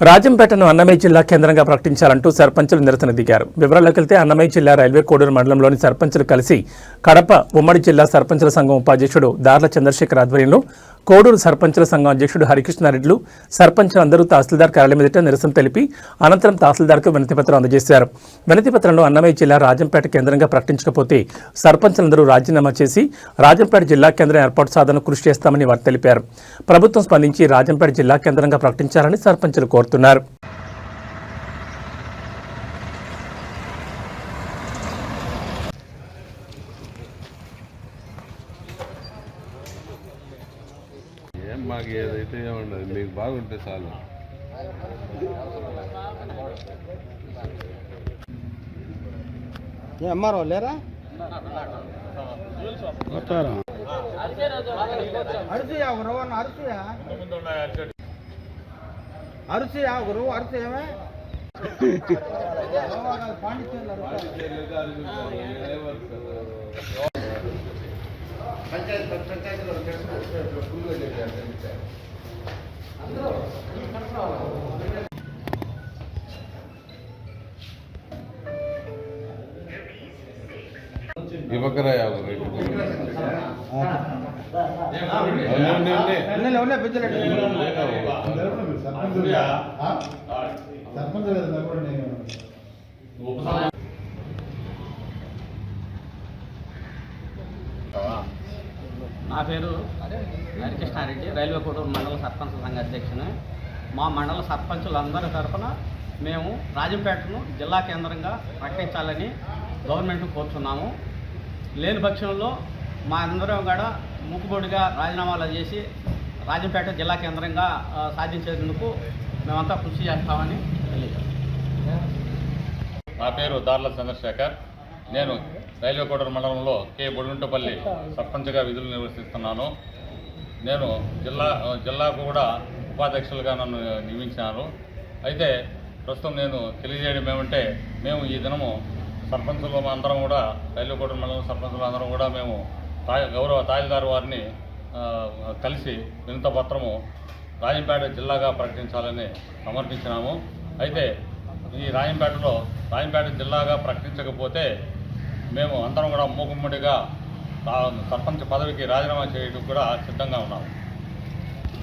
రాజంపేటను అన్నమయ్య జిల్లా కేంద్రంగా ప్రకటించాలంటూ సర్పంచులు నిరసన దిగారు. వివరాల్లోకి వెళ్తే అన్నమయ్య జిల్లా రైల్వే కోడూరు మండలంలోని సర్పంచులు కలిసి కడప ఉమ్మడి జిల్లా సర్పంచుల సంఘం ఉపాధ్యక్షుడు దార్ల చంద్రశేఖర్ ఆధ్వర్యంలో కోడూరు సర్పంచుల సంఘం అధ్యక్షుడు హరికృష్ణారెడ్డిలు సర్పంచులందరూ తహసీల్దార్ కార్యాలయం ఎదుట నిరసన తెలిపి అనంతరం తహసీల్దార్కు వినతిపత్రం అందజేశారు. వినతిపత్రంలో అన్నమయ్య జిల్లా రాజంపేట కేంద్రంగా ప్రకటించకపోతే సర్పంచులందరూ రాజీనామా చేసి రాజంపేట జిల్లా కేంద్రం ఏర్పాటు సాధన కృషి చేస్తామని వారు తెలిపారు. ప్రభుత్వం స్పందించి రాజంపేట జిల్లా కేంద్రంగా ప్రకటించాలని సర్పంచులు కోరుతున్నారు. మాకు ఏదైతే ఏమన్నది మీకు బాగుంటే చాలు ఏ ఎంఆర్ఓ లేరా అరుసుయా ఒక రవ్వ అన్న అరుసుయా అరుసుయా ఒక రవ్వ అరుసుయమే పాండిత్యంలో ఇవ్వకరా యాభై రేటు అవునండి, అండి. ఉన్నాయి ఉన్నాయి నా పేరు హరికృష్ణారెడ్డి రైల్వే కోటూరు మండల సర్పంచ్ సంఘ అధ్యక్షుని. మా మండల సర్పంచులందరి తరఫున మేము రాజంపేటను జిల్లా కేంద్రంగా ప్రకటించాలని గవర్నమెంట్ కోరుతున్నాము లేని పక్షంలో మా అందరం కూడా ముక్కుబొడిగా రాజీనామాలు చేసి రాజంపేట జిల్లా కేంద్రంగా సాధించేందుకు మేమంతా కృషి చేస్తామని తెలియజేస్తాం. నా పేరు దార్ల చంద్రశేఖర్. నేను రైల్వే కోటర్ మండలంలో కే బొడుగుంటపల్లి సర్పంచ్గా విధులు నిర్వర్తిస్తున్నాను నేను జిల్లా జిల్లాకు కూడా ఉపాధ్యక్షులుగా నన్ను నియమించినారు. అయితే ప్రస్తుతం నేను తెలియజేయడం ఏమంటే మేము ఈ దినము సర్పంచులు అందరం కూడా రైల్వే కోటర్ మండలం సర్పంచులు అందరం కూడా మేము తాయి గౌరవ తాయిదారు వారిని కలిసి వినత పత్రము రాజంపేట జిల్లాగా ప్రకటించాలని సమర్పించినాము. అయితే ఈ రాయంపేటలో రాయంపేట జిల్లాగా ప్రకటించకపోతే మేము అందరం కూడా మూకుమ్మడిగా సర్పంచ్ పదవికి రాజీనామా చేయడానికి కూడా సిద్ధంగా ఉన్నాము.